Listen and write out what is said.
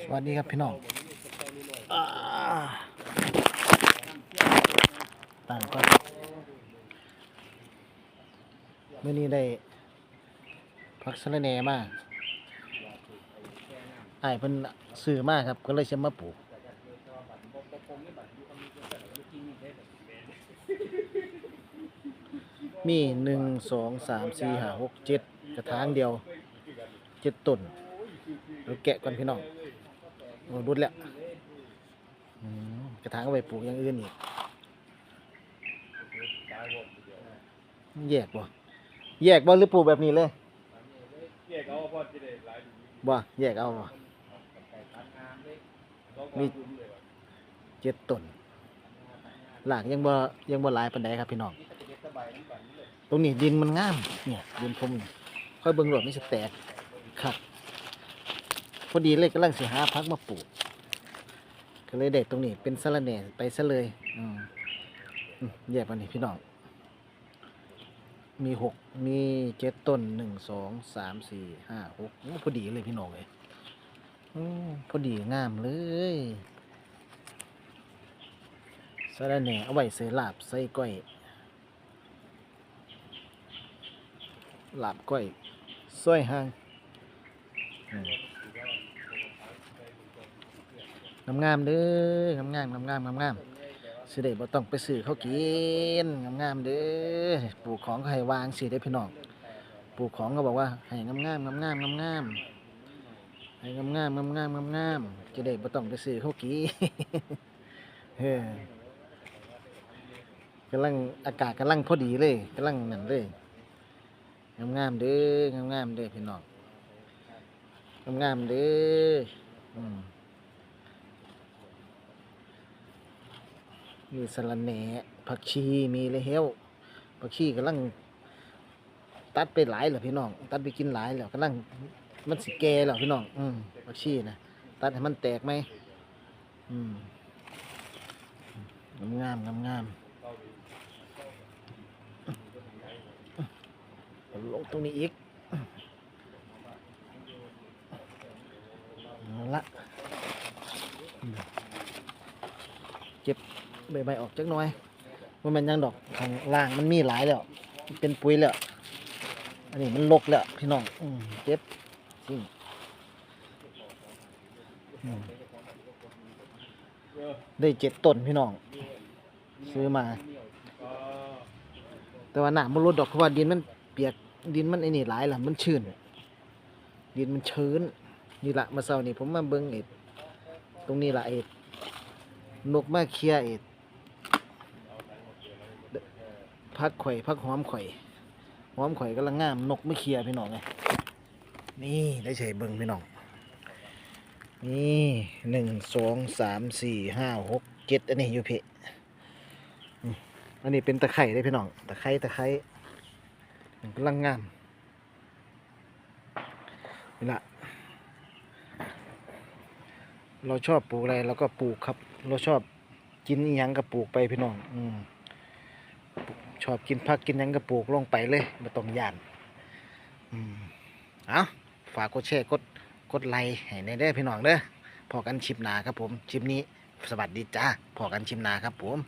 สวัสดีครับพี่น้องต่างก็เมื่อนี้ได้พักสะระแหน่มาไอ้ายเพิ่นซื้อมาครับ ก็เลยจะมาปลูก มีหนึ่งสองสามสี่ห้าหกเจ็ดกระถางเดียวเจ็ดต้นเราแกะก่อนพี่น้อง รุดแล้วกระถางเอาไปปลูกอย่างอื่นอีกแยกบ่แยกบ่หรือปลูกแบบนี้เลยแยกเอาพอจะได้หลายบ่แยกเอาบ่มีเจ็ดต้นหลากยังบ่ยังบ่หลายปานใดครับพี่น้องตรงนี้ดินมันงามเนี่ยดินผมค่อยเบิ่งรวดไม่สแตกครับ พอดีเลยกำลังสิหาพักมาปลูก ก็เลยเด็ดตรงนี้เป็นสะระแหน่ไปซะเลยอืมแยกกันนี่พี่น้อง มีหกมีเจ็ดต้นหนึ่งสองสามสี่ห้าหกโอ้พอดีเลยพี่น้องเลยอพอดีงามเลยสะระแหน่เอาไว้ใส่ลาบใส่ก้อยลาบก้อยซอยหาง งามงามๆเด้องามงามงามงามงามงามๆสิได้บ่ต้องไปซื้อเขากินงามงามเด้อปลูกของก็ให้วางสิได้พี่น้องปลูกของก็บอกว่าให้งามงามงามงามงามงามให้งามงามงามงามงามงามจะได้บ่ต้องไปซื้อเขากินเฮ้กำลังอากาศกำลังพอดีเลยกำลังนั่นเลยงามงามเด้องามงามเด้อพี่น้องงามงามเด้ออืม มีสะระแหน่ผักชีมีเลยเฮวผักชีกำลังตัดไปหลายแล้วพี่น้อง ตัดไปกินหลายแล้วกำลังมันสิแก่แล้วพี่น้อง อืมผักชีนะตัดให้มันแตกไหมอืมงามงามงามงามลงตรงนี้อีกละเก็บ ใบใบออกจักหน่อยมันเป็นยังดอกข้างล่างมันมีหลายแล้วเป็นปุ๋ยแล้วอันนี้มันลกแล้วพี่น้องอืเก็บทิ้งได้เจ็ดต้นพี่น้อง ซื้อมา แต่ว่าหนามันลดดอกเพราะว่าดินมันเปียกดินมันไอ้นี่หลายล่ะมันชื้นดินมันชื้นนี่ละมาเศร้านี่ผมมาเบิ่งเอ็ดตรงนี้ละเอ็ดนกมาเคลียเอ็ด พักข่อยพักหอมข่อยหอมข่อยกำลังงามนกไม่เคลียพี่น้องไงนี่ได้ใช้เบิ่งพี่น้อง นี่หนึ่งสองสามสี่ห้าหกเจ็ดอันนี้อยู่เพี่อันนี้เป็นตะไคร้ได้พี่น้องตะไคร้ตะไคร้กำลังงามนี่ละเราชอบปลูกอะไรเราก็ปลูกครับ เราชอบกินอิหยังก็ปลูกไปพี่น้อง อืม ชอบกินผักกินยังก็ปลูกลงไปเลยมาตรงย่านอืมเอาฝากกดแชร์กดกดไลค์ให้ในเด้อพี่น้องเด้อพอกันชิมนาครับผมชิมนี้สวัสดีจ้าพอกันชิมนาครับผม